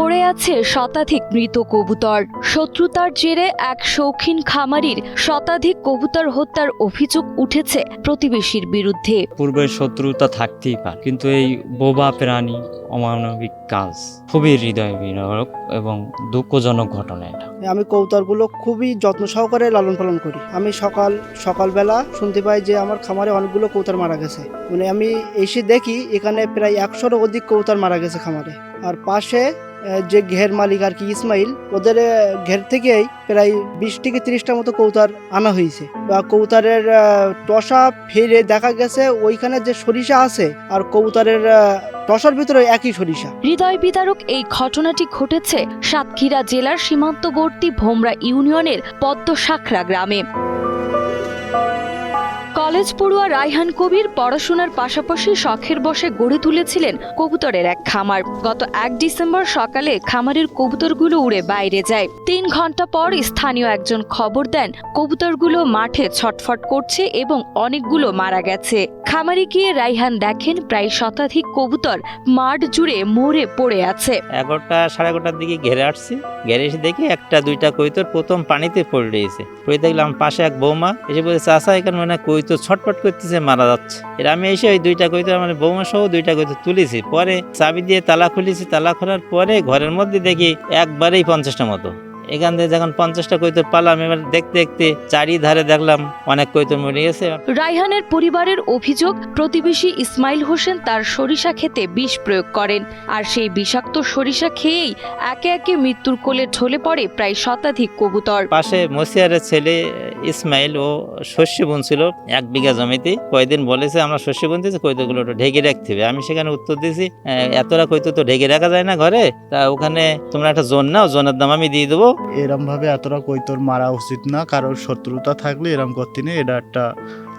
পড়ে আছে শতাধিক মৃত কবুতর। শত্রুতার জেরে এক শৌখিন খামারির শতাধিক কবুতর হত্যার অভিযোগ উঠেছে প্রতিবেশীর বিরুদ্ধে। পূর্বের শত্রুতা থাকতেই পারে কিন্তু এই বোবা প্রাণী অমানবিক কাজ। খুবই হৃদয় বিনরক এবং দুঃখজনক ঘটনা এটা। আমি কৌতারগুলো খুবই যত্ন সহকারে লালন পালন করি। আমি সকাল সকালবেলা শুনতে পাই যে আমার খামারে অনেকগুলো কৌতার মারা গেছে। মানে আমি এসে দেখি এখানে প্রায় একশোরও অধিক কৌতার মারা গেছে খামারে। আর পাশে যে ঘের মালিক আর কি, ইসমাইল, ওদের ঘের থেকেই প্রায় বিশ থেকে তিরিশটা মতো কৌতার আনা হয়েছে। বা কৌতারের টসা ফেলে দেখা গেছে, ওইখানে যে সরিষা আছে, আর কৌতারের টসার ভিতরে একই সরিষা। হৃদয় বিদারক এই ঘটনাটি ঘটেছে সাতক্ষীরা জেলার সীমান্তবর্তী ভোমরা ইউনিয়নের পদ্মশাখরা গ্রামে। কলেজ পড়ুয়া রায়হান কবির পড়াশোনার পাশাপাশি শখের বসে গড়ে তুলেছিলেন কবুতরের এক খামার। গত এক ডিসেম্বর সকালে খামারের কবুতরগুলো উড়ে বাইরে যায়। তিন ঘণ্টা পর স্থানীয় একজন খবর দেন, কবুতরগুলো মাঠে ছটফট করছে এবং অনেকগুলো মারা গেছে। খামারে গিয়ে রাইহান দেখেন প্রায় শতাধিক কবুতর মাঠ জুড়ে মরে পড়ে আছে। এগারোটা সাড়ে এগারোটার দিকে ঘেরে আসছি। ঘেরে এসে দেখি একটা, দুইটা কৈতর প্রথম পানিতে পড়ে রয়েছে। পড়ে দেখলাম পাশে এক বৌমা এসে বলছে চাষা এখানে মানে কৈতর ছটফট করতেছে, মারা যাচ্ছে। এর আমি এসে ওই দুইটা কৈতর মানে বৌমা সহ দুইটা কৈতর তুলেছি। পরে চাবি দিয়ে তালা খুলেছি। তালা খোলার পরে ঘরের মধ্যে দেখি একবারেই পঞ্চাশটা মতো। এখান থেকে যখন পঞ্চাশটা কৈতর পালাম এবার দেখতে দেখতে চারিধারে দেখলাম অনেক কৈতর মরে গেছে। রায়হানের পরিবারের অভিযোগ প্রতিবেশী ইসমাইল হোসেন তার সরিষা খেতে বিষ প্রয়োগ করেন। আর সেই বিষাক্ত সরিষা খেয়েই একে একে মৃত্যুর কোলে ঢলে পড়ে প্রায় শতাধিক কবুতর। পাশে মসিয়ারের ছেলে ইসমাইল ও শস্য বুনছিল এক বিঘা জমিতে। কয়দিন বলেছে আমরা শস্য বুনতেছি কৈতগুলো ঢেকে রাখতে হবে। আমি সেখানে উত্তর দিয়েছি "আহ, এতটা কৈত তো ঢেকে রাখা যায় না ঘরে। তা ওখানে তোমরা একটা জোন নাও জোনের দাম আমি দিয়ে দেবো। এরম ভাবে এতটা কৈতর মারা উচিত না। কারোর শত্রুতা থাকলে এরম করতে নেই। এটা একটা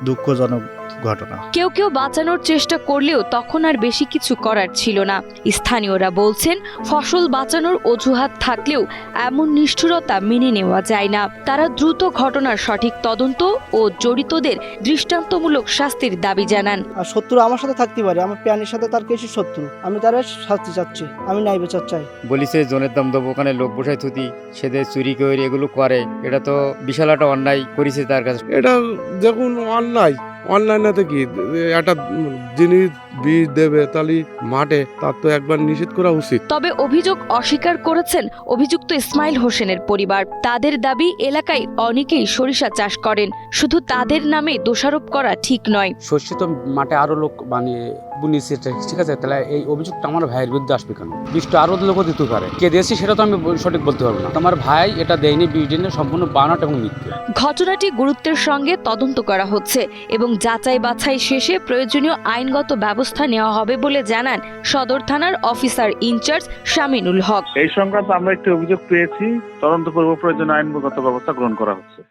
দুঃখজনক ঘটনা। কেউ কেউ বাঁচানোর চেষ্টা করলেও তখন আর বেশি কিছু করার ছিল না। স্থানীয়রা বলছেন ফসল বাঁচানোর অজুহাত থাকলেও এমন নিষ্ঠুরতা মেনে নেওয়া যায় না। তারা দ্রুত ঘটনার সঠিক তদন্ত ও জড়িতদের দৃষ্টান্তমূলক শাস্তির দাবি জানান। আর শত্রু আমার সাথে থাকতে পারে আমার প্রাণীর সাথে তার কিছু শত্রু। আমি তার শাস্তি চাচ্ছি আমি ন্যায় বিচার চাই। বলিছে জনের দাম দেবো ওখানে লোক বসায় থুতি সেদের চুরি করে এগুলো করে এটা তো বিশাল একটা অন্যায় করেছে তার কাছে। এটা দেখুন অনলাইন অনলাইনেতে কি একটা জিনিস বীজ দেবে তাহলে মাঠে তার তো একবার নিষেধ করা উচিত। তবে অভিযোগ অস্বীকার করেছেন অভিযুক্ত ইসমাইল হোসেনের পরিবার। তাদের দাবি এলাকায় অনেকেই সরিষা চাষ করেন। শুধু তাদের নামে দোষারোপ করা ঠিক নয়। শস্য তো মাঠে আরও লোক মানে বুনিয়েছে ঠিক আছে তাহলে এই অভিযোগটা আমার ভাইয়ের বিরুদ্ধে আসবে কেন? বিষটা আরও লোকও দিতে পারে। কে দিয়েছে সেটা তো আমি সঠিক বলতে পারব না। আমার ভাই এটা দেয়নি বিডিনে সম্পূর্ণ বানাট এবং মিথ্যে। ঘটনাটি গুরুত্বের সঙ্গে তদন্ত করা হচ্ছে এবং যাচাই বাছাই শেষে প্রয়োজনীয় আইনগত ব্যবস্থা নেওয়া হবে বলে জানান সদর থানার অফিসার ইনচার্জ শামিনুল হক। এই সংক্রান্ত আমরা একটি অভিযোগ পেয়েছি। তদন্ত পূর্ব প্রয়োজন আইনগত ব্যবস্থা গ্রহণ করা হচ্ছে।